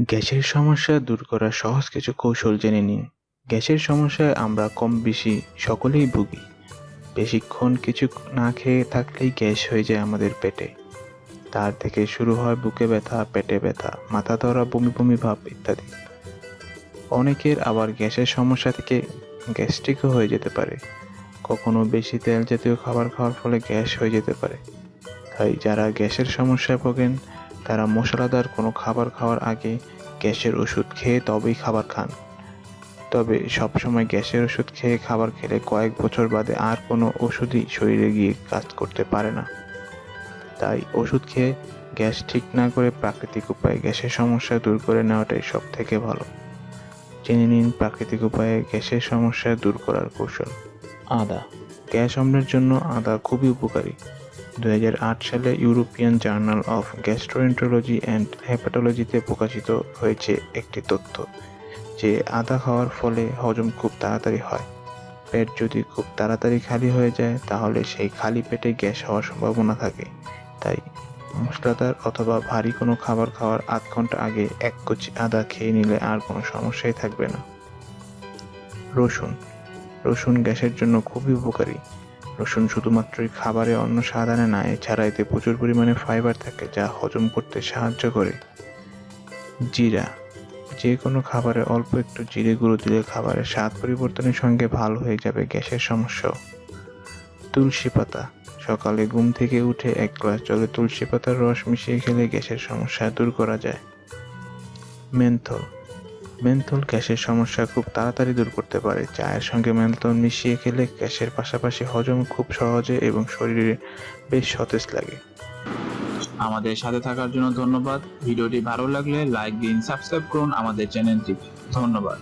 গ্যাসের সমস্যা দূর করার সহজ কিছু কৌশল জেনে নিন। গ্যাসের সমস্যায় আমরা কম বেশি সকলেই ভুগি। বেশিক্ষণ কিছু না খেয়ে থাকলেই গ্যাস হয়ে যায় আমাদের পেটে। তার থেকে শুরু হয় বুকে ব্যথা, পেটে ব্যথা, মাথা ধরা, বমি বমি ভাব ইত্যাদি। অনেকের আবার গ্যাসের সমস্যা থেকে গ্যাস্ট্রিকও হয়ে যেতে পারে। কখনো বেশি তেল জাতীয় খাবার খাওয়ার ফলে গ্যাস হয়ে যেতে পারে। তাই যারা গ্যাসের সমস্যায় ভোগেন তারা মশলাদার কোনো খাবার খাওয়ার আগে গ্যাসের ওষুধ খেয়ে তবেই খাবার খান। তবে সবসময় গ্যাসের ওষুধ খেয়ে খাবার খেলে কয়েক বছর বাদে আর কোনো ওষুধই শরীরে গিয়ে কাজ করতে পারে না। তাই ওষুধ খেয়ে গ্যাস ঠিক না করে প্রাকৃতিক উপায়ে গ্যাসের সমস্যা দূর করে নেওয়াটাই সব থেকে ভালো। জেনে নিন প্রাকৃতিক উপায়ে গ্যাসের সমস্যা দূর করার কৌশল। আদা। গ্যাস অম্লের জন্য আদা খুবই উপকারী। দু হাজার আট সালে European journal of gastroenterology and হেপাটোলজিতে প্রকাশিত হয়েছে একটি তথ্য যে আদা খাওয়ার ফলে হজম খুব তাড়াতাড়ি হয়। পেট যদি খুব তাড়াতাড়ি খালি হয়ে যায়, তাহলে সেই খালি পেটে গ্যাস হওয়ার সম্ভাবনা থাকে। তাই মশলাদার অথবা ভারী কোনো খাবার খাওয়ার আধ ঘণ্টা আগে এক কুচি আদা খেয়ে নিলে আর কোনো সমস্যাই থাকবে না। রসুন। রসুন গ্যাসের জন্য খুবই উপকারী। রসুন শুধুমাত্রই খাবারে অন্য আনে না, এছাড়া এতে প্রচুর পরিমাণে ফাইবার থাকে যা হজম করতে সাহায্য করে। জিরা যে কোনো খাবারে অল্প একটু জিরে গুঁড়ো দিলে খাবারের স্বাদ পরিবর্তনের সঙ্গে ভালো হয়ে যাবে গ্যাসের সমস্যাও তুলসী পাতা, সকালে ঘুম থেকে উঠে এক গ্লাস জলে তুলসী পাতার রস মিশিয়ে খেলে গ্যাসের সমস্যা দূর করা যায়। মেন্থল মেন্থল গ্যাসের সমস্যা খুব তাড়াতাড়ি দূর করতে পারে। চায়ের সঙ্গে মেন্থল মিশিয়ে খেলে গ্যাসের পাশাপাশি হজম খুব সহজে এবং শরীরে বেশ সতেজ লাগে। আমাদের সাথে থাকার জন্য ধন্যবাদ। ভিডিওটি ভালো লাগলে লাইক দিন, সাবস্ক্রাইব করুন আমাদের চ্যানেলটি। ধন্যবাদ।